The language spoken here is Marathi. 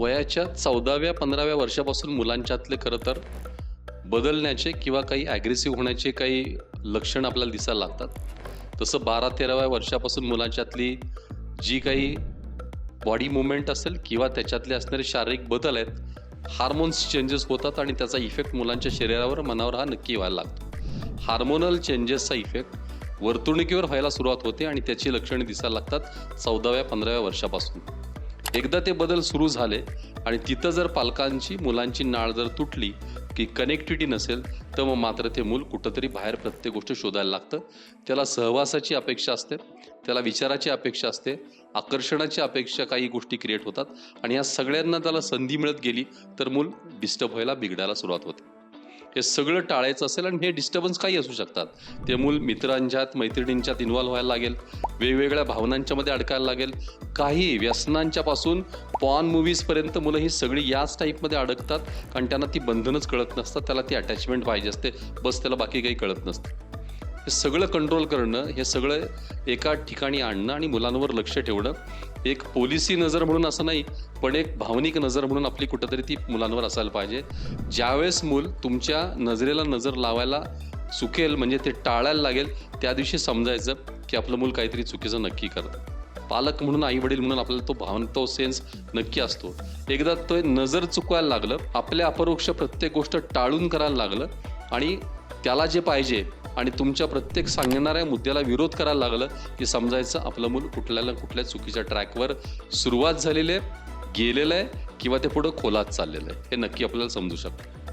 वयाच्या चौदाव्या पंधराव्या वर्षापासून मुलांच्यातले खरं तर बदलण्याचे किंवा काही ॲग्रेसिव्ह होण्याचे काही लक्षणं आपल्याला दिसायला लागतात. तसं बारा तेराव्या वर्षापासून मुलांच्यातली जी काही बॉडी मुवमेंट असेल किंवा त्याच्यातले असणारे शारीरिक बदल आहेत हार्मोन्स चेंजेस होतात आणि त्याचा इफेक्ट मुलांच्या शरीरावर मनावर हा नक्की व्हायला लागतो. हार्मोनल चेंजेसचा इफेक्ट वर्तणुकीवर व्हायला सुरुवात होते आणि त्याची लक्षणे दिसायला लागतात चौदाव्या पंधराव्या वर्षापासून. एकदा ते बदल सुरू झाले आणि तिथं जर पालकांची मुलांची नाळ जर तुटली की कनेक्टिव्हिटी नसेल तर मग मात्र ते मूल कुठंतरी बाहेर प्रत्येक गोष्ट शोधायला लागतं. त्याला सहवासाची अपेक्षा असते त्याला विचाराची अपेक्षा असते आकर्षणाची अपेक्षा काही गोष्टी क्रिएट होतात आणि या सगळ्यांना त्याला संधी मिळत गेली तर मूल डिस्टर्ब व्हायला बिघडायला सुरुवात होते. हे सगळं टाळायचं असेल आणि हे डिस्टर्बन्स काही असू शकतात. ते मूल मित्रांच्यात मैत्रिणींच्यात इन्व्हॉल्व्ह व्हायला लागेल. वेगवेगळ्या भावनांच्या मध्ये अडकायला लागेल. काही व्यसनांच्या पासून पॉन मूवीजपर्यंत मुलं ही सगळी याच टाईपमध्ये अडकतात. कारण त्यांना ती बंधनच कळत नसतात. त्याला ती अटॅचमेंट पाहिजे असते. बस त्याला बाकी काही कळत नसतं. हे सगळं कंट्रोल करणं हे सगळं एका ठिकाणी आणणं आणि मुलांवर लक्ष ठेवणं एक पोलिसी नजर म्हणून असं नाही पण एक भावनिक नजर म्हणून आपली कुठंतरी ती मुलांवर असायला पाहिजे. ज्यावेळेस मूल तुमच्या नजरेला नजर लावायला चुकेल म्हणजे ते टाळायला लागेल त्या दिवशी समजायचं की आपलं मूल काहीतरी चुकीचं नक्की करतं. पालक म्हणून आई वडील म्हणून आपल्याला तो भावन तो सेन्स नक्की असतो. एकदा तो नजर चुकवायला लागलं आपल्या अपरोक्ष प्रत्येक गोष्ट टाळून करायला लागलं आणि त्याला जे पाहिजे आणि तुमच्या प्रत्येक सांगणाऱ्या मुद्द्याला विरोध करायला लागलं की समजायचं आपलं मूल कुठल्या ना कुठल्या चुकीच्या ट्रॅकवर सुरुवात झालेली आहे गेलेलं आहे किंवा ते पुढं खोलात चाललेलं आहे. हे नक्की आपल्याला समजू शकतं.